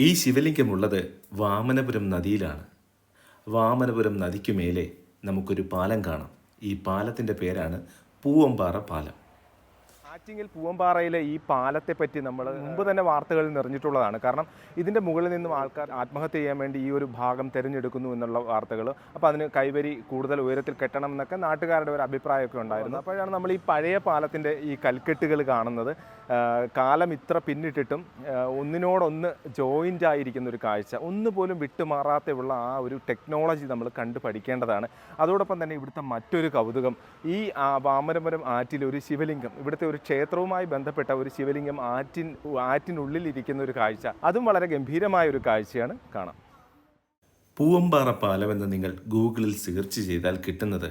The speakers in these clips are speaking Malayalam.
ഈ ശിവലിംഗമുള്ളത് വാമനപുരം നദിയിലാണ്. വാമനപുരം നദിക്കു മേലെ നമുക്കൊരു പാലം കാണാം. ഈ പാലത്തിന്റെ പേരാണ് പൂവമ്പാറ പാലം. ആറ്റിങ്ങൽ പൂവമ്പാറയിലെ ഈ പാലത്തെ പറ്റി നമ്മൾ മുമ്പ് തന്നെ വാർത്തകളിൽ നിറഞ്ഞിട്ടുള്ളതാണ്. കാരണം ഇതിന്റെ മുകളിൽ നിന്നും ആൾക്കാർ ആത്മഹത്യ ചെയ്യാൻ വേണ്ടി ഈ ഒരു ഭാഗം തിരഞ്ഞെടുക്കുന്നു എന്നുള്ള വാർത്തകൾ. അപ്പോൾ അതിന് കൈവരി കൂടുതൽ ഉയരത്തിൽ കെട്ടണം എന്നൊക്കെ നാട്ടുകാരുടെ ഒരു അഭിപ്രായമൊക്കെ ഉണ്ടായിരുന്നു. അപ്പോഴാണ് നമ്മൾ ഈ പഴയ പാലത്തിന്റെ ഈ കൽക്കെട്ടുകൾ കാണുന്നത്. കാലം ഇത്ര പിന്നിട്ടിട്ടും ഒന്നിനോടൊന്ന് ജോയിന്റ് ആയിരിക്കുന്ന ഒരു കാഴ്ച. ഒന്നുപോലും വിട്ടുമാറാത്തുള്ള ആ ഒരു ടെക്നോളജി നമ്മൾ കണ്ടു പഠിക്കേണ്ടതാണ്. അതോടൊപ്പം തന്നെ ഇവിടുത്തെ മറ്റൊരു കൗതുകം. ഈ വാമരപുരം വാമനപുരം ഒരു ശിവലിംഗം ഇവിടുത്തെ ഒരു ക്ഷേത്രവുമായി ബന്ധപ്പെട്ട ഒരു ശിവലിംഗം ആറ്റിൻ ആറ്റിനുള്ളിൽ ഇരിക്കുന്ന ഒരു കാഴ്ച. അതും വളരെ ഗംഭീരമായ ഒരു കാഴ്ചയാണ് കാണാം. പൂവമ്പാറ പാലം എന്ന് നിങ്ങൾ ഗൂഗിളിൽ സെർച്ച് ചെയ്താൽ കിട്ടുന്നത്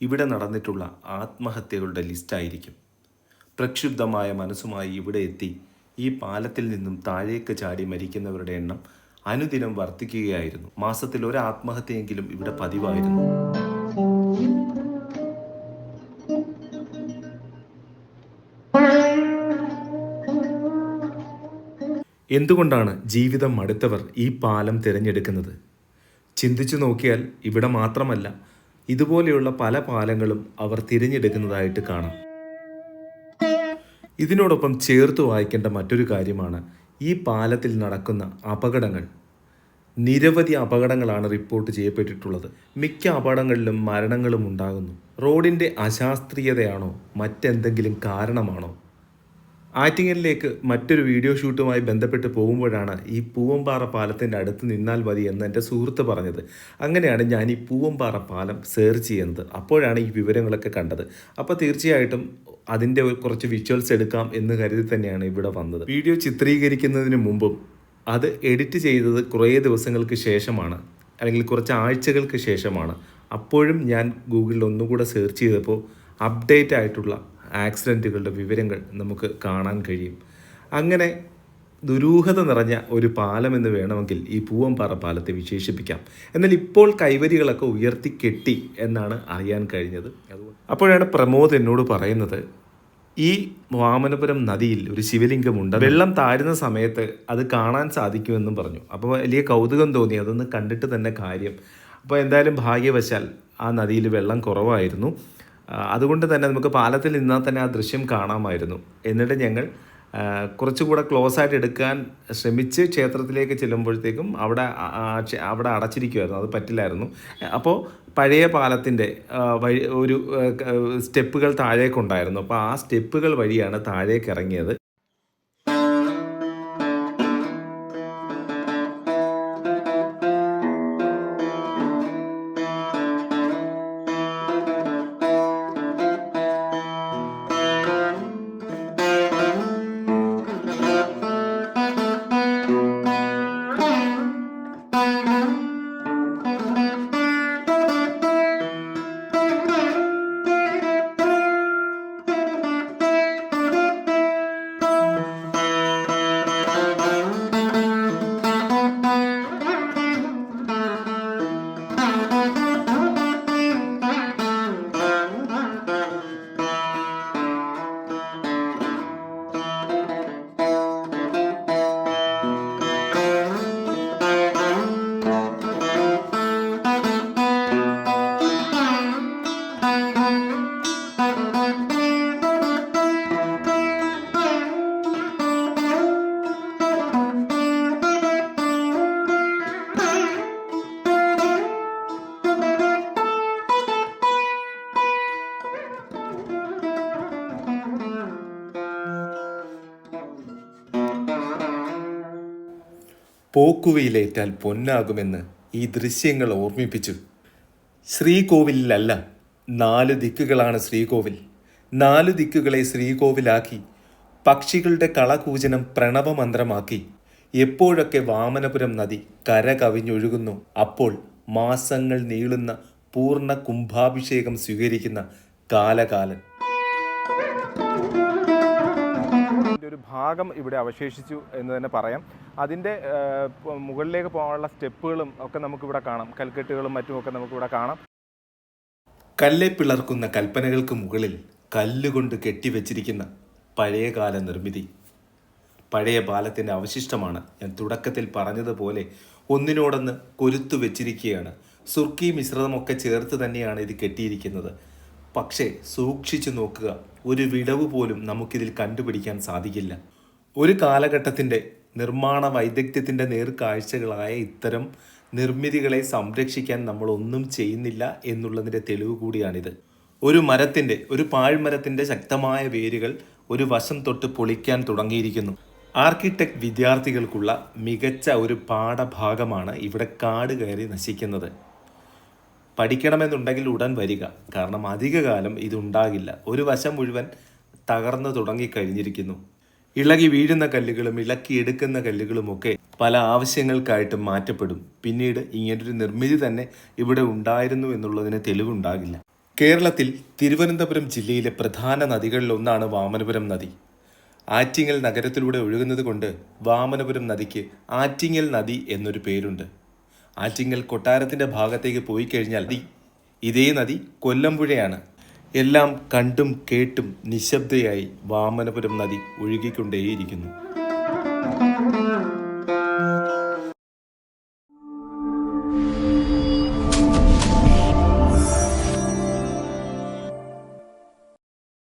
ഇവിടെ നടന്നിട്ടുള്ള ആത്മഹത്യകളുടെ ലിസ്റ്റായിരിക്കും പ്രക്ഷുബ്ധമായ മനസ്സുമായി ഇവിടെ എത്തി ഈ പാലത്തിൽ നിന്നും താഴേക്ക് ചാടി മരിക്കുന്നവരുടെ എണ്ണം അനുദിനം വർദ്ധിക്കുകയായിരുന്നു. മാസത്തിൽ ഒരു ആത്മഹത്യയെങ്കിലും ഇവിടെ പതിവായിരുന്നു. എന്തുകൊണ്ടാണ് ജീവിതം മടുത്തവർ ഈ പാലം തിരഞ്ഞെടുക്കുന്നത്? ചിന്തിച്ചു നോക്കിയാൽ ഇവിടെ മാത്രമല്ല ഇതുപോലെയുള്ള പല പാലങ്ങളും അവർ തിരഞ്ഞെടുക്കുന്നതായിട്ട് കാണാം. ഇതിനോടൊപ്പം ചേർത്ത് വായിക്കേണ്ട മറ്റൊരു കാര്യമാണ് ഈ പാലത്തിൽ നടക്കുന്ന അപകടങ്ങൾ. നിരവധി അപകടങ്ങളാണ് റിപ്പോർട്ട് ചെയ്യപ്പെട്ടിട്ടുള്ളത്. മിക്ക അപകടങ്ങളിലും മരണങ്ങളും ഉണ്ടാകുന്നു. റോഡിന്റെ അശാസ്ത്രീയതയാണോ? മറ്റെന്തെങ്കിലും കാരണമാണോ? ആറ്റിങ്ങലിലേക്ക് മറ്റൊരു വീഡിയോ ഷൂട്ടുമായി ബന്ധപ്പെട്ട് പോകുമ്പോഴാണ് ഈ പൂവമ്പാറ പാലത്തിന്റെ അടുത്ത് നിന്നാൽ മതി എന്ന് എന്റെ സുഹൃത്ത് പറഞ്ഞത്. അങ്ങനെയാണ് ഞാൻ ഈ പൂവമ്പാറ പാലം സെർച്ച് ചെയ്യുന്നത്. അപ്പോഴാണ് ഈ വിവരങ്ങളൊക്കെ കണ്ടത്. അപ്പോൾ തീർച്ചയായിട്ടും അതിന്റെ കുറച്ച് വിഷ്വൽസ് എടുക്കാം എന്ന് കരുതി തന്നെയാണ് ഇവിടെ വന്നത്. വീഡിയോ ചിത്രീകരിക്കുന്നതിന് മുമ്പും അത് എഡിറ്റ് ചെയ്തത് കുറേ ദിവസങ്ങൾക്ക് ശേഷമാണ്. അല്ലെങ്കിൽ കുറച്ച് ആഴ്ചകൾക്ക് ശേഷമാണ്. അപ്പോഴും ഞാൻ ഗൂഗിളിൽ ഒന്നുകൂടെ സെർച്ച് ചെയ്തപ്പോൾ അപ്ഡേറ്റ് ആയിട്ടുള്ള ആക്സിഡന്റുകളുടെ വിവരങ്ങൾ നമുക്ക് കാണാൻ കഴിയും. അങ്ങനെ ദുരൂഹത നിറഞ്ഞ ഒരു പാലം എന്ന് വേണമെങ്കിൽ ഈ പൂവമ്പാറ പാലത്തെ വിശേഷിപ്പിക്കാം. എന്നാൽ ഇപ്പോൾ കൈവരികളൊക്കെ ഉയർത്തി കെട്ടി എന്നാണ് അറിയാൻ കഴിഞ്ഞത്. അപ്പോഴാണ് പ്രമോദ് എന്നോട് പറയുന്നത് ഈ വാമനപുരം നദിയിൽ ഒരു ശിവലിംഗമുണ്ട് വെള്ളം താഴുന്ന സമയത്ത് അത് കാണാൻ സാധിക്കുമെന്നും പറഞ്ഞു. അപ്പോൾ വലിയ കൗതുകം തോന്നി. അതൊന്ന് കണ്ടിട്ട് തന്നെ കാര്യം. അപ്പോൾ എന്തായാലും ഭാഗ്യവശാൽ ആ നദിയിൽ വെള്ളം കുറവായിരുന്നു. അതുകൊണ്ട് തന്നെ നമുക്ക് പാലത്തിൽ നിന്നാൽ തന്നെ ആ ദൃശ്യം കാണാമായിരുന്നു. എന്നിട്ട് ഞങ്ങൾ കുറച്ചുകൂടെ ക്ലോസ് ആയിട്ട് എടുക്കാൻ ശ്രമിച്ച് ക്ഷേത്രത്തിലേക്ക് ചെല്ലുമ്പോഴത്തേക്കും അവിടെ അവിടെ അടച്ചിരിക്കുമായിരുന്നു അത് പറ്റില്ലായിരുന്നു. അപ്പോൾ പഴയ പാലത്തിന്റെ വഴി ഒരു സ്റ്റെപ്പുകൾ താഴേക്കുണ്ടായിരുന്നു. അപ്പോൾ ആ സ്റ്റെപ്പുകൾ വഴിയാണ് താഴേക്ക് ഇറങ്ങിയത്. പോക്കുവയിലേറ്റാൽ പൊന്നാകുമെന്ന് ഈ ദൃശ്യങ്ങൾ ഓർമ്മിപ്പിച്ചു. ശ്രീകോവിലല്ല നാല് ദിക്കുകളാണ് ശ്രീകോവിൽ. നാല് ദിക്കുകളെ ശ്രീകോവിലാക്കി പക്ഷികളുടെ കളകൂജനം പ്രണവമന്ത്രമാക്കി. എപ്പോഴൊക്കെ വാമനപുരം നദി കര കവിഞ്ഞൊഴുകുന്നു അപ്പോൾ മാസങ്ങൾ നീളുന്ന പൂർണ കുംഭാഭിഷേകം സ്വീകരിക്കുന്ന കാലകാലൻ. ഒരു ഭാഗം ഇവിടെ അവശേഷിച്ചു എന്ന് തന്നെ പറയാം. അതിന്റെ മുകളിലേക്ക് പോകാനുള്ള സ്റ്റെപ്പുകളും ഒക്കെ നമുക്കിവിടെ കാണാം. കൽക്കെട്ടുകളും മറ്റും ഒക്കെ നമുക്കിവിടെ കാണാം. കല്ലെ പിളർക്കുന്ന കൽപ്പനകൾക്ക് മുകളിൽ കല്ലുകൊണ്ട് കെട്ടിവെച്ചിരിക്കുന്ന പഴയകാല നിർമ്മിതി. പഴയ പാലത്തിന്റെ അവശിഷ്ടമാണ്. ഞാൻ തുടക്കത്തിൽ പറഞ്ഞതുപോലെ ഒന്നിനോടൊന്ന് കൊരുത്തു വെച്ചിരിക്കുകയാണ് സുർക്കി മിശ്രിതമൊക്കെ ചേർത്ത് തന്നെയാണ് ഇത് കെട്ടിയിരിക്കുന്നത്. പക്ഷേ സൂക്ഷിച്ചു നോക്കുക. ഒരു വിടവ് പോലും നമുക്കിതിൽ കണ്ടുപിടിക്കാൻ സാധിക്കില്ല. ഒരു കാലഘട്ടത്തിന്റെ നിർമ്മാണ വൈദഗ്ധ്യത്തിന്റെ നേർക്കാഴ്ചകളായ ഇത്തരം നിർമ്മിതികളെ സംരക്ഷിക്കാൻ നമ്മൾ ഒന്നും ചെയ്യുന്നില്ല എന്നുള്ളതിന്റെ തെളിവ് കൂടിയാണിത്. ഒരു മരത്തിന്റെ ഒരു പാഴ്മരത്തിന്റെ ശക്തമായ വേരുകൾ ഒരു വശം തൊട്ട് പൊളിക്കാൻ തുടങ്ങിയിരിക്കുന്നു. ആർക്കിടെക്ട് വിദ്യാർത്ഥികൾക്കുള്ള മികച്ച ഒരു പാഠഭാഗമാണ് ഇവിടെ കാട് കയറി നശിക്കുന്നത്. പഠിക്കണമെന്നുണ്ടെങ്കിൽ ഉടൻ വരിക. കാരണം അധികകാലം ഇതുണ്ടാകില്ല. ഒരു വശം മുഴുവൻ തകർന്നു തുടങ്ങിക്കഴിഞ്ഞിരിക്കുന്നു. ഇളകി വീഴുന്ന കല്ലുകളും ഇളക്കിയെടുക്കുന്ന കല്ലുകളുമൊക്കെ പല ആവശ്യങ്ങൾക്കായിട്ട് മാറ്റപ്പെടും. പിന്നീട് ഇങ്ങനൊരു നിർമ്മിതി തന്നെ ഇവിടെ ഉണ്ടായിരുന്നു എന്നുള്ളതിന് തെളിവുണ്ടാകില്ല. കേരളത്തിൽ തിരുവനന്തപുരം ജില്ലയിലെ പ്രധാന നദികളിലൊന്നാണ് വാമനപുരം നദി. ആറ്റിങ്ങൽ നഗരത്തിലൂടെ ഒഴുകുന്നത് കൊണ്ട് വാമനപുരം നദിക്ക് ആറ്റിങ്ങൽ നദി എന്നൊരു പേരുണ്ട്. ആറ്റിങ്ങൽ കൊട്ടാരത്തിന്റെ ഭാഗത്തേക്ക് പോയി കഴിഞ്ഞാൽ ഇതേ നദി കൊല്ലംപുഴയാണ് എല്ലാം കണ്ടും കേട്ടും നിശബ്ദയായി വാമനപുരം നദി ഒഴുകിക്കൊണ്ടേയിരിക്കുന്നു.